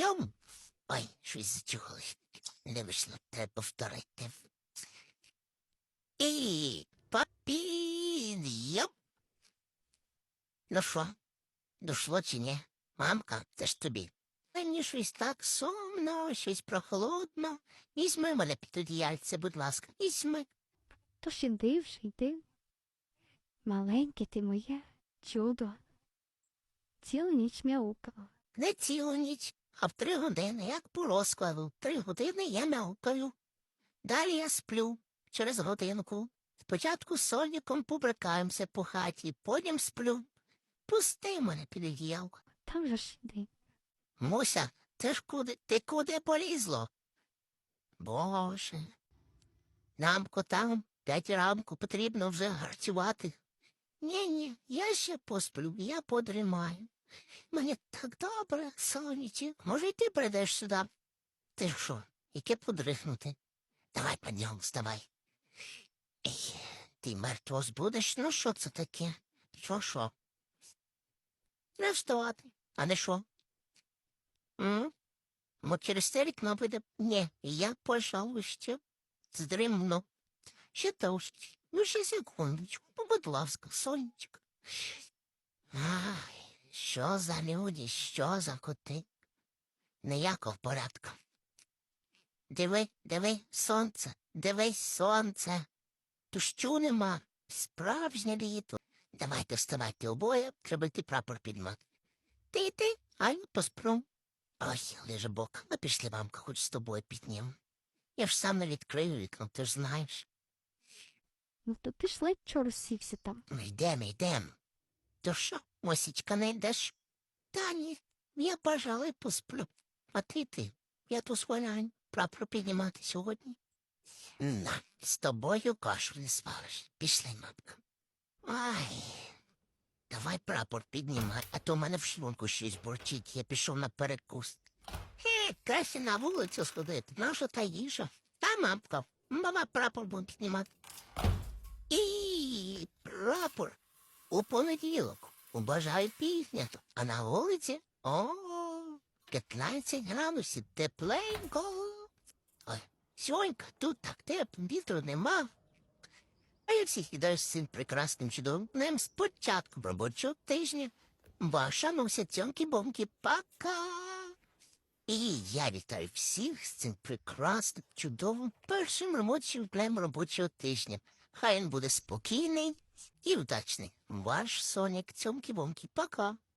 Йом. Ой, щось зачухалось. Не вийшло, треба повторити. І папін. Ну що, дошло чи ні? Мамка, це ж тобі. Мені щось так сумно, щось прохолодно. Візьми мене під одіяльце, будь ласка, візьми. Тож іди вже йди. Маленьке ти моє чудо. Цілу ніч мяукала. Не цілу ніч, а в три години, як розкладу. Три години я мяукаю. Далі я сплю через годинку. Спочатку з соніком побрикаємося по хаті, потім сплю. Пусти мене під одіялко. Там же ж іди. Муся, ти ж куди, ти куди полізло? Боже. Нам котам п'ять ранку потрібно вже гарцювати. Ні-ні, я ще посплю, я подрімаю. Мені так добре, сонечі. Може, й ти прийдеш сюди? Ти що, яке подрихнути? Давай, підйом, вставай. Ей, ти мертво збудеш? Ну що це таке? Що, що? Не вставати, а не що? М? Мо через це вікно буде. Ні, я, пожалуйста, здрімну. Ще товщі. Ну, ще секундочку, будь ласка, сонечко. Ай, що за люди, що за коти? Ніякого порядку. Диви, диви, сонце, дивись, сонце. Дощу нема, справжнє літо. Давайте вставайте обоє, треба йти прапор підмати. Ти йти, а я посплю. Ой, лежебок, ну пішли, мамка, хоч з тобою піднім. Я ж сам не відкрию вікно, ти ж знаєш. Ну то ледь розсівся там. Ми йдемо, йдемо. То що, мосічка, не йдеш? Та ні, я, пожалуй, посплю. А ти ти, я сваляю, прапор піднімати сьогодні. На, з тобою кашу не спалиш. Пішли, мамка. Ай, давай прапор піднімай, а то в мене в шлунку щось борчить, я пішов на перекус. Хе, краще на вулицю сходити, наша та їжа. Та, мамка, мама прапор буде піднімати. І прапор у понеділок. Убажаю пізнято. А на вулиці о 15 градусів тепленько. Ой, сьонька, тут так тепло, вітру нема. А я всіх кидаю з цим прекрасним чудовим днем з початком робочого тижня. Ваша Нуся цьомки-бомки, пока. І я вітаю всіх з цим прекрасним, чудовим першим робочим днем робочого тижня. Хай він буде спокійний і вдачний. Ваш Сонік, цьомки-бомки, пока.